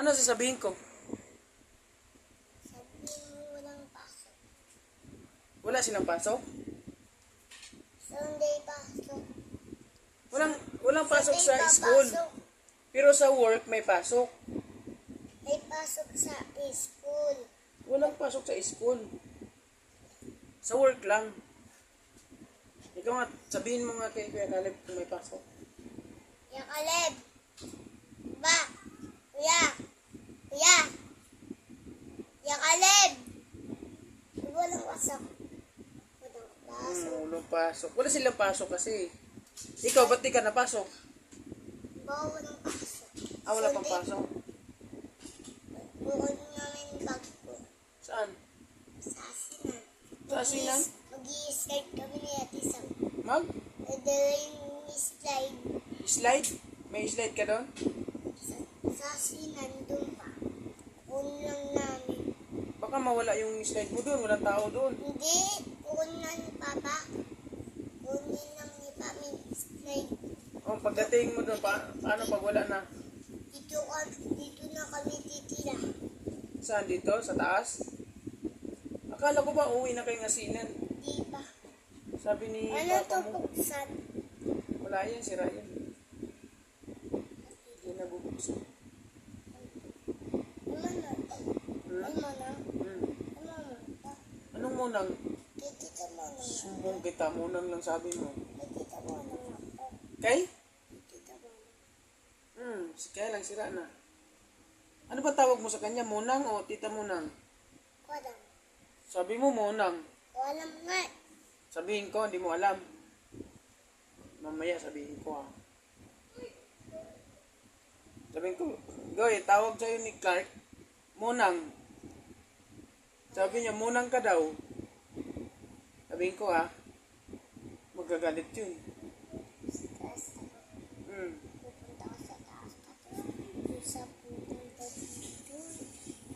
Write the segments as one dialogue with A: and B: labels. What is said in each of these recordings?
A: Ano sasabihin ko?
B: Sabi mo walang pasok.
A: Wala silang pasok?
B: Sunday pasok.
A: Walang, walang pasok sa
B: Sunday pa
A: school.
B: pasok.
A: Pero sa work may pasok.
B: May pasok sa school.
A: Walang pasok sa school. Sa work lang. Ikaw nga, sabihin mo nga kay Kuya Caleb kung may pasok.
B: Ya Caleb. Ba. Kuya. Kuya. Ya Caleb. Walang pasok. Walang pasok.
A: Hmm, walang pasok. Wala silang pasok kasi. Ikaw, ba't di ka napasok?
B: Ba, walang pasok.
A: Ah, wala pang pasok.
B: Bukod namin bag ko.
A: Saan?
B: Sa asinan.
A: Sa asinan?
B: Mag-i-start kami ni Ate Sam.
A: Mag?
B: Nadala yung slide
A: Slide? May slide ka doon?
B: sa, sa asinan doon pa. Kun lang namin.
A: Baka mawala yung slide mo doon. Walang tao doon.
B: Hindi, kun na ni Papa. Kunin lang ni Papa yung slide.
A: O, pagdating mo doon, pa, paano pag wala na?
B: Dito, dito na kami titira.
A: Saan dito? Sa taas? Akala ko ba uwi na kayo ngasinan?
B: Di ba?
A: Sabi ni
B: Ano to
A: mo.
B: buksan?
A: Wala yan, sira yan. Hindi na bubuksan.
B: Ano na?
A: Hmm?
B: Ano na?
A: Hmm.
B: Ano na to?
A: Anong munang?
B: Kikita mo na.
A: Sumbong kita, munang lang sabi mo.
B: Kikita mo na ako.
A: Kay?
B: Kikita mo.
A: Hmm, si kaya lang sira na. Ano ba tawag mo sa kanya? Munang o tita munang?
B: Walang.
A: Sabi mo munang.
B: Walang nga.
A: Sabihin ko, hindi mo alam. Mamaya sabihin ko ah. Sabihin ko, Goy, tawag sa'yo ni Clark, Munang. Sabi niya, Munang ka daw. Sabihin ko ah, magagalit yun.
B: Taas ako.
A: Hmm.
B: Pupunta sa. Tapos dito sa pupunta dito.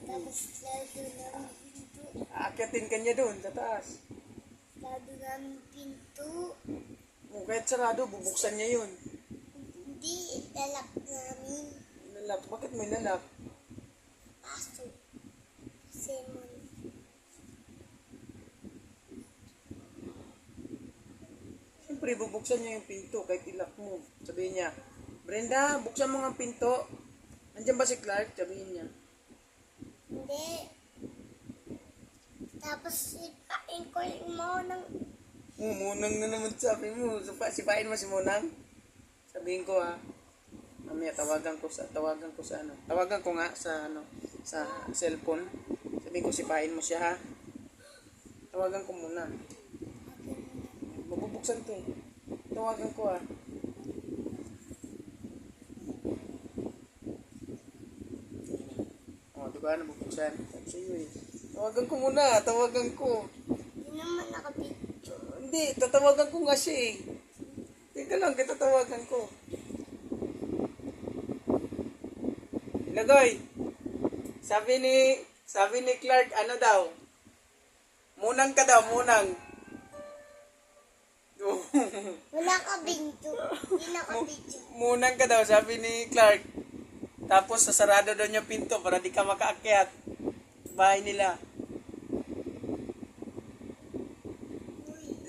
B: Tapos lado ng pinto.
A: Aakyatin ka niya doon sa taas.
B: Lado ng pinto.
A: O, kahit sarado, bubuksan niya yun.
B: Hindi lalak namin.
A: Lalak, bakit may lalak?
B: Pasok. Simon.
A: Siyempre, bubuksan niya yung pinto kahit ilak mo. Sabihin niya, Brenda, buksan mo nga ang pinto. Nandiyan ba si Clark? Sabihin niya.
B: Hindi. Tapos ipain ko yung mo ng
A: Oh, Munang na naman sabi mo. Sipain mo si Munang. Sabihin ko ah. Mamaya tawagan ko sa tawagan ko sa ano. Tawagan ko nga sa ano sa cellphone. Sabihin ko sipain mo siya ha. Tawagan ko muna. Mabubuksan to eh. Tawagan ko ah. Oh, di ba nabubuksan? Sabi sa'yo eh. Tawagan ko muna, tawagan ko.
B: Hindi naman nakapicture.
A: Hindi, tatawagan ko nga siya eh. Teka lang, kitatawagan ko. Nagoy, sabi ni, sabi ni Clark, ano daw? Munang ka daw, munang.
B: Wala ka binto. Hindi nakapicture.
A: munang ka daw, sabi ni Clark. Tapos sasarado daw niya pinto para di ka makaakyat. Bahay nila.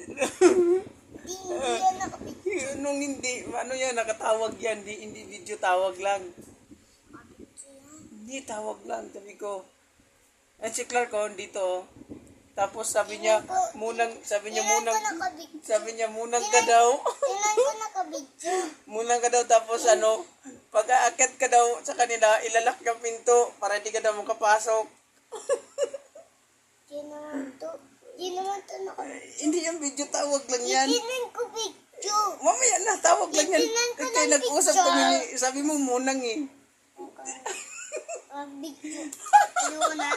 B: Hindi, hindi yan nakapicture.
A: Nung hindi, ano yan, nakatawag yan, di, hindi video tawag lang. Hindi, tawag lang. Sabi ko, and si Clark oh, dito. Tapos sabi niya, munang, sabi niya munang, sabi niya munang ka daw. Munang ka daw. Tapos ano, pag aakyat ka daw sa kanila, ilalak yung pinto para hindi ka daw makapasok.
B: Hindi naman to. Hindi naman to nakapicture.
A: Hindi yung video tawag lang yan.
B: Tingnan ko picture.
A: Mamaya na, tawag lang yan. Kaya nag-usap kami, sabi mo munang eh.
B: Ano ko na?